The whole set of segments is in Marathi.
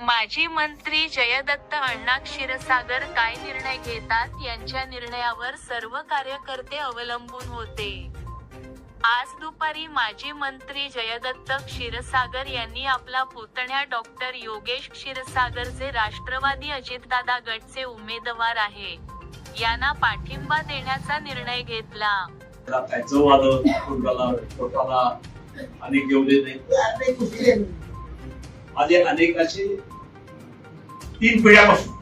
माजी मंत्री जयदत्त अण्णा क्षीरसागर काय निर्णय घेतात यांच्या निर्णयावर सर्व कार्यकर्ते अवलंबून होते. आज दुपारी माजी मंत्री जयदत्त क्षीरसागर यांनी आपला पुतण्या डॉक्टर योगेश क्षीरसागरचे राष्ट्रवादी अजितदादा गटचे उमेदवार आहे यांना पाठिंबा देण्याचा निर्णय घेतला. त्याला आले पोटाला अनेक असे तीन पिढ्यापासून.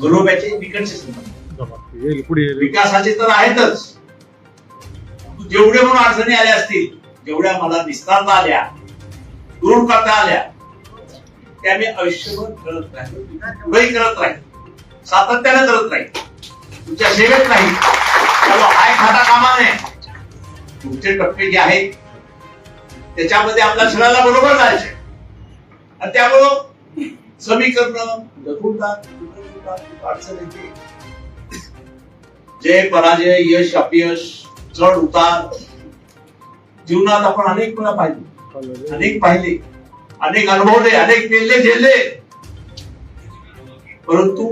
घरोब्याचे विकटचे संबंध. विकासाचे तर आहेतच. जेवढे म्हणून अडचणी आल्या असतील जेवढ्या मला निस्तारता आल्या दूर करता आल्या त्या मी आयुष्यभर करत राहील. पुढेही करत राहील सातत्याने करत राहील तुमच्या सेवेत नाही. त्यामुळे हाय खाता कामा नये पुढचे टप्पे जे आहेत त्याच्यामध्ये आपल्या शरीराला बरोबर जायचे. आणि त्यामुळं समीकरण अडचण येते. जय पराजय यश अपयश चढ उतार. जीवनात आपण अनेक वेळा पाहिले. अनेक पाहिले. अनेक अनुभवले अनेक पेरले झेलले परंतु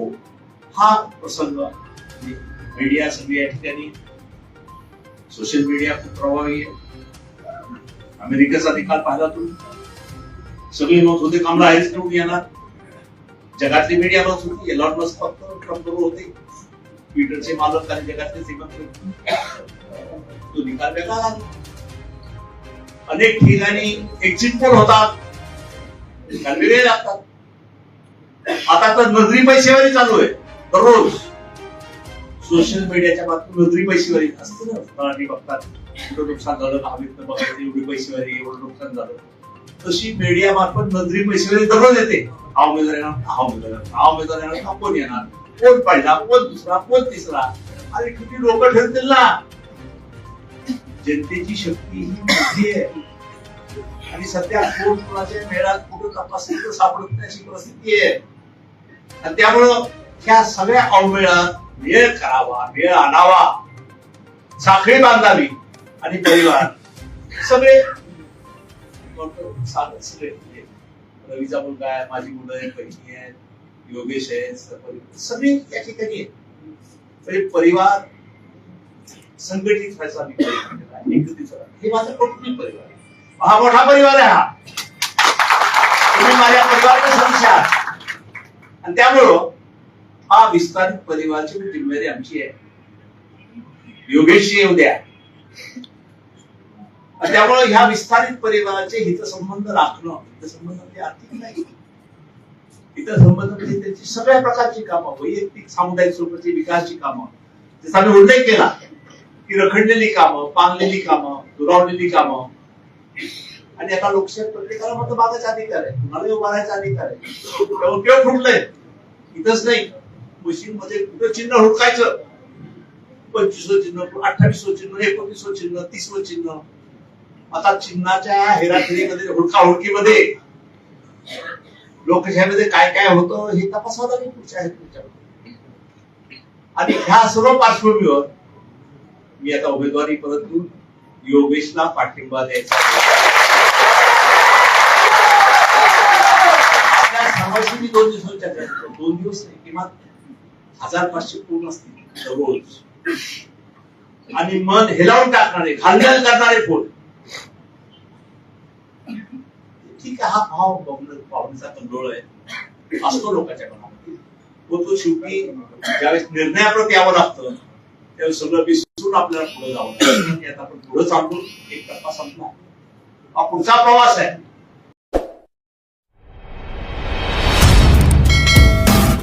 हा प्रसंग मीडिया सगळी या ठिकाणी. सोशल मीडिया खूप प्रभावी आहे. अमेरिकेचा निकाल पाहिला तुम्ही सगळे मत होते कमला हॅरिस निवडून येणार जगातली मीडिया मत होती एलॉन मस्क फक्त ट्रम्प बरोबर होते. ट्विटरचे मालक काही जगातले श्रीमंत तो निकाल वेगळा लागला अनेक ठिकाणी एक्झिट पण होतात. निकाल वेगळे लागतात. आता तर नजरी पैसेवारी चालू आहे दररोज. सोशल मीडियाच्या बाबतीत नजरी पैसेवारी असते ना मराठी बघतात एवढं नुकसान झालं दहावीत बघायचं एवढी पैसेवारी एवढं नुकसान झालं. तशी मीडिया मार्फत नजरी पैसेवारी दररोज येते. हा उमेदवार येणार हा उमेदवार येणार हा उमेदवार येणार हा कोण येणार? कोण पहिला कोण दुसरा कोण तिसरा? अरे किती लोक ठरतील ना? जनतेची शक्ती ही मोठी आहे. आणि सध्या कोण कोणाच्या मेळात कुठं तपासणी तर सापडत नाही अशी परिस्थिती आहे. आणि त्यामुळं ह्या सगळ्या अवमेळात वेळ करावा वेळ आणावा. साखळी बांधावी आणि परिवार सगळे सगळे म्हणजे रवीचा मुलगा आहे माझी मुलं आहे बहिणी आहेत योगेश आहे सगळे त्या ठिकाणी आहेत. म्हणजे परिवार संघटित व्हायचा मी एकत्रित हे माझं कौटुंबिक परिवार हा मोठा परिवार आहे हा. तुम्ही माझ्या परिवाराचा सदस्य आहात आणि त्यामुळं हा विस्तारित परिवाराची जिम्मेदारी आमची आहे. योगेशजी येऊ द्या. आणि त्यामुळं ह्या विस्तारित परिवाराचे हितसंबंध राखणं हितसंबंध म्हणजे आर्थिक नाही. हितसंबंध म्हणजे त्यांची सगळ्या प्रकारची कामं वैयक्तिक सामुदायिक स्वरूपाची विकासची कामं. जसा आम्ही उल्लेख केला की रखडलेली कामं पांगलेली कामं दुरावलेली कामं. आणि आता लोकशाही प्रत्येकाला मत मागायचा अधिकार आहे. कुणाला उभारायचा अधिकार आहे. त्यामुळे फुटलंय इथंच नाही. मशीनमध्ये कुठं चिन्ह हुडकायचं? पंचवीस चिन्ह अठ्ठावीस चिन्ह एकोणीसवं चिन्ह तीस चिन्ह. आता चिन्हाच्या हेराफेरीमध्ये हुडका हुडकीमध्ये लोकशाहीमध्ये काय काय होतं हे तपासावं लागेल पुढच्या आणि ह्या सर्व पार्श्वभूमीवर मी आता उमेदवारी परत घेऊन योगेशला पाठिंबा द्यायचा सर्वांशी मी दोन दिवसांच्या चर्चा करतो. दोन दिवस नाही किमान हजार पाचशे पूर्ण असतील? दररोज. आणि मन हेलावून टाकणारे घालघाल करणारे फोन. ठीक आहे हा भाव भावना- भावनेचा कंट्रोल आहे. असतो लोकांच्या मनामध्ये. व तो शेवटी ज्यावेळेस निर्णयाप्रत यावं लागतं त्यावेळेस सगळं विसरून आपल्याला पुढे जावं आता आपण पुढे चालतो एक टप्पा संपला. हा पुढचा प्रवास आहे.